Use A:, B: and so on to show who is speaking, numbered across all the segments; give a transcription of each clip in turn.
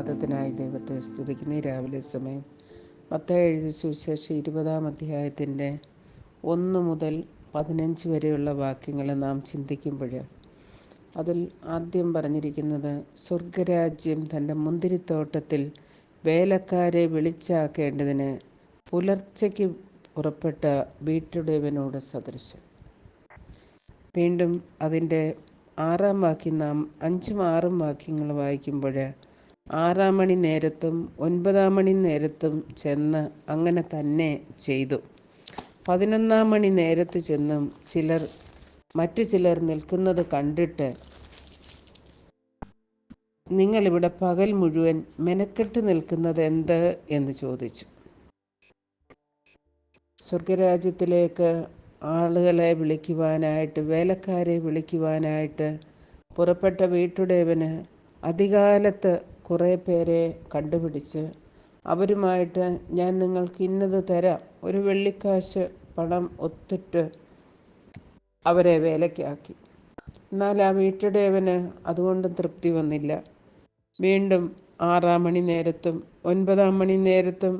A: പ്രഭാതത്തിനായി ദൈവത്തെ സ്തുതിക്കുന്ന. രാവിലെ സമയം മത്തായി എഴുതിയ സുവിശേഷം ഇരുപതാം അധ്യായത്തിന്റെ ഒന്ന് മുതൽ പതിനഞ്ച് വരെയുള്ള വാക്യങ്ങൾ നാം ചിന്തിക്കുമ്പോൾ അതിൽ ആദ്യം പറഞ്ഞിരിക്കുന്നത് സ്വർഗരാജ്യം തന്റെ മുന്തിരിത്തോട്ടത്തിൽ വേലക്കാരെ വിളിച്ചാക്കേണ്ടതിന് പുലർച്ചയ്ക്ക് പുറപ്പെട്ട വീട്ടുടേവനോട് സദൃശം വീണ്ടും അതിന്റെ ആറാം വാക്യം നാം അഞ്ചും ആറും വാക്യങ്ങൾ വായിക്കുമ്പോൾ ആറാം മണി നേരത്തും ഒൻപതാം മണി നേരത്തും ചെന്ന് അങ്ങനെ തന്നെ ചെയ്തു. പതിനൊന്നാം മണി നേരത്ത് ചെന്നും ചിലർ മറ്റു ചിലർ നിൽക്കുന്നത് കണ്ടിട്ട് നിങ്ങളിവിടെ പകൽ മുഴുവൻ മെനക്കെട്ട് നിൽക്കുന്നത് എന്ത്? എന്ന് ചോദിച്ചു. സ്വർഗരാജ്യത്തിലേക്ക് ആളുകളെ വിളിക്കുവാനായിട്ട് വേലക്കാരെ വിളിക്കുവാനായിട്ട് പുറപ്പെട്ട വീട്ടുടേവന് അധികാലത്ത് കുറേ പേരെ കണ്ടുപിടിച്ച് അവരുമായിട്ട് ഞാൻ നിങ്ങൾക്ക് ഇന്നത് തരാം. ഒരു വെള്ളിക്കാശ് പണം ഒത്തിട്ട് അവരെ വേലയ്ക്കാക്കി. എന്നാൽ ആ വീട്ടുടേവന് അതുകൊണ്ട് തൃപ്തി വന്നില്ല. വീണ്ടും ആറാം മണി നേരത്തും ഒൻപതാം മണി നേരത്തും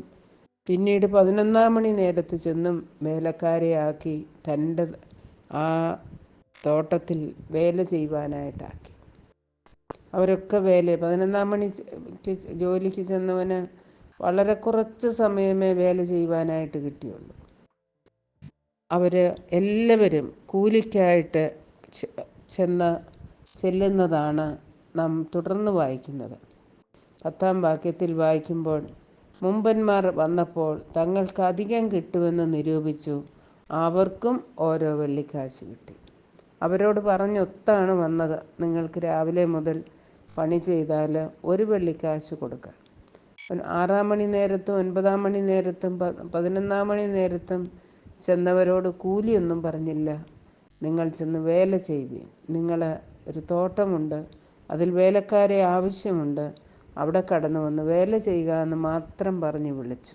A: പിന്നീട് പതിനൊന്നാം മണി നേരത്ത് ചെന്നും വേലക്കാരെ ആക്കി തന്റെ ആ തോട്ടത്തിൽ വേല ചെയ്യുവാനായിട്ടാക്കി. അവരൊക്കെ വേല പതിനൊന്നാം മണി ജോലിക്ക് ചെന്നവന് വളരെ കുറച്ച് സമയമേ വേല ചെയ്യുവാനായിട്ട് കിട്ടിയുള്ളൂ. അവർ എല്ലാവരും കൂലിക്കായിട്ട് ചെന്ന ചെല്ലുന്നതാണ് നാം തുടർന്ന് വായിക്കുന്നത്. പത്താം വാക്യത്തിൽ വായിക്കുമ്പോൾ മുമ്പന്മാർ വന്നപ്പോൾ തങ്ങൾക്ക് അധികം കിട്ടുമെന്ന് നിരൂപിച്ചു. അവർക്കും ഓരോ വെള്ളിക്കാശ് കിട്ടി. അവരോട് പറഞ്ഞൊത്താണ് വന്നത്. നിങ്ങൾക്ക് രാവിലെ മുതൽ പണി ചെയ്താൽ ഒരു വെള്ളിക്കാശ് കൊടുക്കാം ആറാം മണി നേരത്തും ഒൻപതാം മണി നേരത്തും പതിനൊന്നാം മണി നേരത്തും ചെന്നവരോട് കൂലിയൊന്നും പറഞ്ഞില്ല. നിങ്ങൾ ചെന്ന് വേല ചെയ്യുവീൻ. നിങ്ങൾ ഒരു തോട്ടമുണ്ട്. അതിൽ വേലക്കാരെ ആവശ്യമുണ്ട്. അവിടെ കടന്നു വന്ന് വേല ചെയ്യുക എന്ന് മാത്രം പറഞ്ഞ് വിളിച്ചു.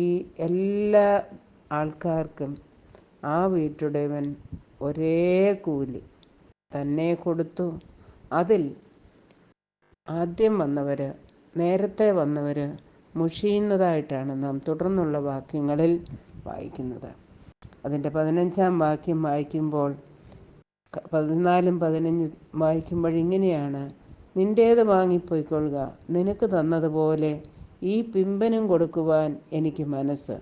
A: ഈ എല്ലാ ആൾക്കാർക്കും ആ വീട്ടുടേവൻ ഒരേ കൂലി തന്നെ കൊടുത്തു. അതിൽ ആദ്യം വന്നവർ നേരത്തെ വന്നവർ മുഷിയുന്നതായിട്ടാണ് നാം തുടർന്നുള്ള വാക്യങ്ങളിൽ വായിക്കുന്നത്. അതിന്റെ പതിനഞ്ചാം വാക്യം വായിക്കുമ്പോൾ പതിനാലും പതിനഞ്ച് വായിക്കുമ്പോൾ ഇങ്ങനെയാണ് നിന്റേത് വാങ്ങിപ്പോയിക്കൊള്ളുക നിനക്ക് തന്നതുപോലെ ഈ പിമ്പനും കൊടുക്കുവാൻ എനിക്ക് മനസ്സ്.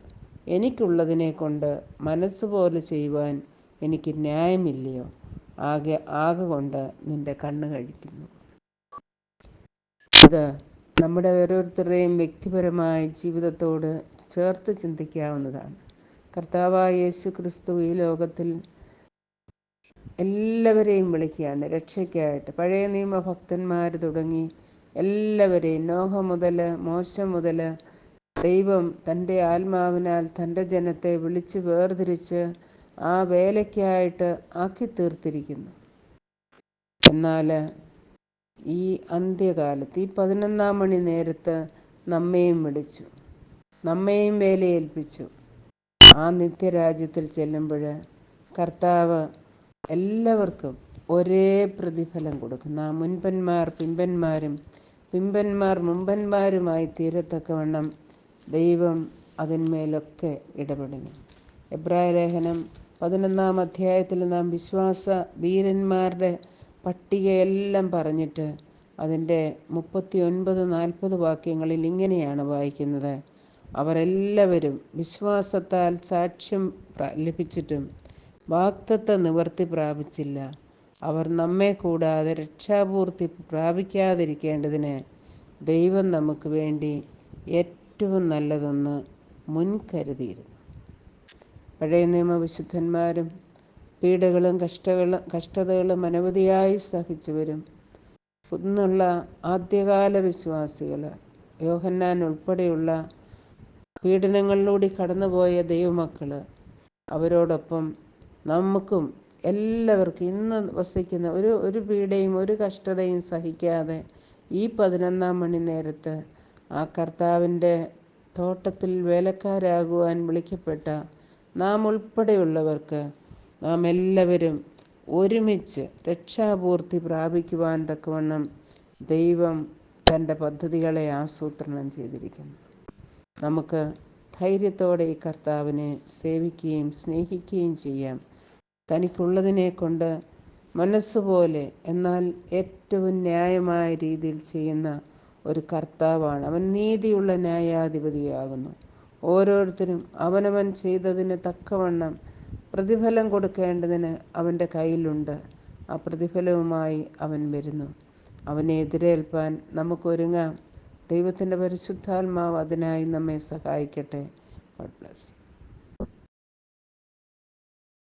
A: എനിക്കുള്ളതിനെ കൊണ്ട് മനസ്സ് പോലെ ചെയ്യുവാൻ എനിക്ക് ന്യായമില്ലയോ. ആകെ ആകെ കൊണ്ട് നിന്റെ കണ്ണ് കഴിക്കുന്നു. ഇത് നമ്മുടെ ഓരോരുത്തരുടെയും വ്യക്തിപരമായ ജീവിതത്തോട് ചേർത്ത് ചിന്തിക്കാവുന്നതാണ്. കർത്താവായ യേശു ക്രിസ്തു ഈ ലോകത്തിൽ എല്ലാവരെയും വിളിക്കുകയാണ്. രക്ഷയ്ക്കായിട്ട്. പഴയ നിയമഭക്തന്മാർ തുടങ്ങി എല്ലാവരെയും. നോഹ മുതൽ മോശം മുതൽ ദൈവം തന്റെ ആത്മാവിനാൽ തന്റെ ജനത്തെ വിളിച്ച് വേർതിരിച്ച് ആ വേലയ്ക്കായിട്ട് ആക്കി തീർത്തിരിക്കുന്നു എന്നാൽ ഈ അന്ത്യകാലത്ത് ഈ പതിനൊന്നാം മണി നേരത്ത് നമ്മയും വിളിച്ചു. നമ്മയും വേലയേൽപ്പിച്ചു. ആ നിത്യരാജ്യത്തിൽ ചെല്ലുമ്പോൾ കർത്താവ് എല്ലാവർക്കും ഒരേ പ്രതിഫലം കൊടുക്കുന്നു ആ മുൻപന്മാർ പിമ്പന്മാരും പിമ്പന്മാർ മുമ്പന്മാരുമായി തീരത്തക്കവണ്ണം ദൈവം അതിന്മേലൊക്കെ ഇടപെടുന്നു. എബ്രായ ലേഖനം പതിനൊന്നാം അധ്യായത്തിൽ നാം വിശ്വാസ വീരന്മാരുടെ പട്ടികയെല്ലാം പറഞ്ഞിട്ട് അതിന്റെ മുപ്പത്തി ഒൻപത് നാൽപ്പത് വാക്യങ്ങളിൽ ഇങ്ങനെയാണ് വായിക്കുന്നത്. അവരെല്ലാവരും വിശ്വാസത്താൽ സാക്ഷ്യം ലഭിച്ചിട്ടും വാക്തത്വ നിവർത്തി പ്രാപിച്ചില്ല. അവർ നമ്മെ കൂടാതെ രക്ഷാപൂർത്തി പ്രാപിക്കാതിരിക്കേണ്ടതിന് ദൈവം നമുക്ക് വേണ്ടി ഏറ്റവും നല്ലതൊന്ന് മുൻകരുതിയിരുന്നു. പഴയ നിയമവിശുദ്ധന്മാരും പീഡകളും കഷ്ടകളും കഷ്ടതകളും അനവധിയായി സഹിച്ചവരും. ഇന്നുള്ള ആദ്യകാല വിശ്വാസികൾ യോഹന്നാൻ ഉൾപ്പെടെയുള്ള പീഡനങ്ങളിലൂടെ കടന്നുപോയ ദൈവമക്കൾ അവരോടൊപ്പം നമുക്കും എല്ലാവർക്കും ഇന്ന് വസിക്കുന്ന ഒരു ഒരു പീഡയും ഒരു കഷ്ടതയും സഹിക്കാതെ ഈ പതിനൊന്നാം മണി നേരത്ത് ആ കർത്താവിന്റെ തോട്ടത്തിൽ വേലക്കാരാകുവാൻ വിളിക്കപ്പെട്ട നാം ഉൾപ്പെടെയുള്ളവർക്ക് നാം എല്ലാവരും ഒരുമിച്ച് രക്ഷാപൂർത്തി പ്രാപിക്കുവാൻ തക്കവണ്ണം ദൈവം തന്റെ പദ്ധതികളെ ആസൂത്രണം ചെയ്തിരിക്കുന്നു. നമുക്ക് ധൈര്യത്തോടെ ഈ കർത്താവിനെ സേവിക്കുകയും സ്നേഹിക്കുകയും ചെയ്യാം. തനിക്കുള്ളതിനെ കൊണ്ട് മനസ്സുപോലെ എന്നാൽ ഏറ്റവും ന്യായമായ രീതിയിൽ ചെയ്യുന്ന ഒരു കർത്താവാണ്. അവൻ നീതിയുള്ള ന്യായാധിപതിയാകുന്നു. ഓരോരുത്തരും അവനവൻ ചെയ്തതിന് തക്കവണ്ണം പ്രതിഫലം കൊടുക്കേണ്ടതിന് അവന്റെ കയ്യിലുണ്ട്. ആ പ്രതിഫലവുമായി അവൻ വരുന്നു. അവനെ എതിരേൽപ്പാൻ നമുക്കൊരുങ്ങാം. ദൈവത്തിന്റെ പരിശുദ്ധാത്മാവ് അതിനായി നമ്മെ സഹായിക്കട്ടെ. God bless